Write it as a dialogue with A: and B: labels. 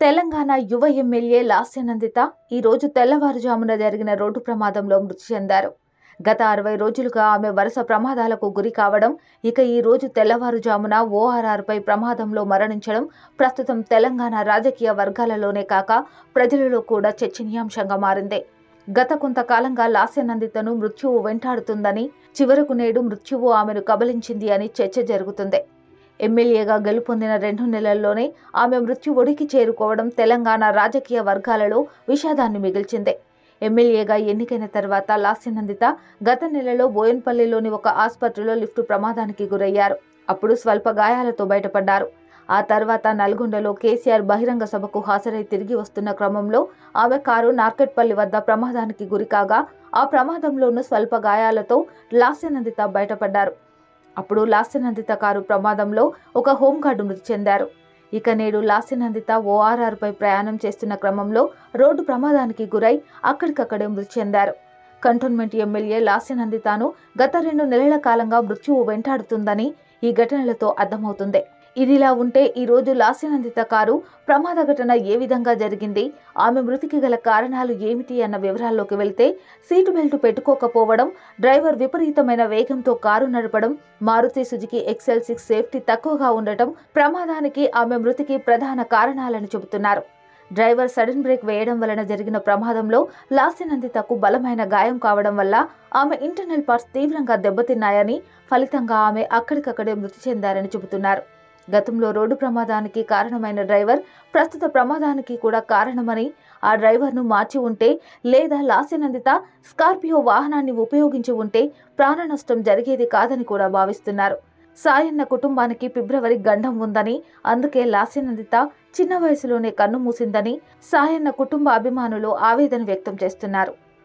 A: తెలంగాణ యువ ఎమ్మెల్యే లాస్యనందిత ఈ రోజు తెల్లవారుజామున జరిగిన రోడ్డు ప్రమాదంలో మృతి చెందారు. గత అరవై రోజులుగా ఆమె వరుస ప్రమాదాలకు గురి కావడం ఇక ఈ రోజు తెల్లవారుజామున ఓఆర్ఆర్పై ప్రమాదంలో మరణించడం ప్రస్తుతం తెలంగాణ రాజకీయ వర్గాలలోనే కాక ప్రజలలో కూడా చర్చనీయాంశంగా మారింది. గత కొంతకాలంగా లాస్యనందితను మృత్యువు వెంటాడుతుందని చివరకు నేడు మృత్యువు ఆమెను కబలించింది అని చర్చ జరుగుతుంది. ఎమ్మెల్యేగా గెలుపొందిన రెండు నెలల్లోనే ఆమె మృత్యు ఒడికి చేరుకోవడం తెలంగాణ రాజకీయ వర్గాలలో విషాదాన్ని మిగిల్చింది. ఎమ్మెల్యేగా ఎన్నికైన తర్వాత లాస్యనందిత గత నెలలో బోయన్పల్లిలోని ఒక ఆసుపత్రిలో లిఫ్ట్ ప్రమాదానికి గురయ్యారు. అప్పుడు స్వల్ప గాయాలతో బయటపడ్డారు. ఆ తర్వాత నల్గొండలో కేసీఆర్ బహిరంగ సభకు హాజరై తిరిగి వస్తున్న క్రమంలో ఆమె కారు నార్కెట్పల్లి వద్ద ప్రమాదానికి గురికాగా ఆ ప్రమాదంలోనూ స్వల్ప గాయాలతో లాస్యనందిత బయటపడ్డారు. అప్పుడు లాస్యనందిత కారు ప్రమాదంలో ఒక హోంగార్డు మృతి చెందారు. ఇక నేడు లాస్యనందిత ఓఆర్ఆర్పై ప్రయాణం చేస్తున్న క్రమంలో రోడ్డు ప్రమాదానికి గురై అక్కడికక్కడే మృతి చెందారు. కంటోన్మెంట్ ఎమ్మెల్యే లాస్యనందితాను గత రెండు నెలల కాలంగా మృత్యువు వెంటాడుతుందని ఈ ఘటనలతో అర్థమవుతుంది. ఇదిలా ఉంటే ఈరోజు లాస్యనందిత కారు ప్రమాద ఘటన ఏ విధంగా జరిగింది? ఆమె మృతికి గల కారణాలు ఏమిటి అన్న వివరాల్లోకి వెళ్తే సీటు బెల్ట్ పెట్టుకోకపోవడం డ్రైవర్ విపరీతమైన వేగంతో కారు నడపడం Maruti Suzuki XL six safety తక్కువగా ఉండటం ప్రమాదానికి ఆమె మృతికి ప్రధాన కారణాలని చెబుతున్నారు. డ్రైవర్ సడన్ బ్రేక్ వేయడం వలన జరిగిన ప్రమాదంలో లాస్యనందితకు బలమైన గాయం కావడం వల్ల ఆమె ఇంటర్నల్ పార్ట్స్ తీవ్రంగా దెబ్బతిన్నాయని ఫలితంగా ఆమె అక్కడికక్కడే మృతి చెందారని చెబుతున్నారు. గతంలో రోడ్డు ప్రమాదానికి కారణమైన డ్రైవర్ ప్రస్తుత ప్రమాదానికి కూడా కారణమని ఆ డ్రైవర్ను మార్చి ఉంటే లేదా లాసినందిత స్కార్పియో వాహనాన్ని ఉపయోగించి ఉంటే ప్రాణ నష్టం జరిగేది కాదని కూడా భావిస్తున్నారు. సాయన్న కుటుంబానికి ఫిబ్రవరి గండం ఉందని అందుకే లాసినందిత చిన్న వయసులోనే కన్ను మూసిందని సాయన్న కుటుంబ అభిమానులు ఆవేదన వ్యక్తం చేస్తున్నారు.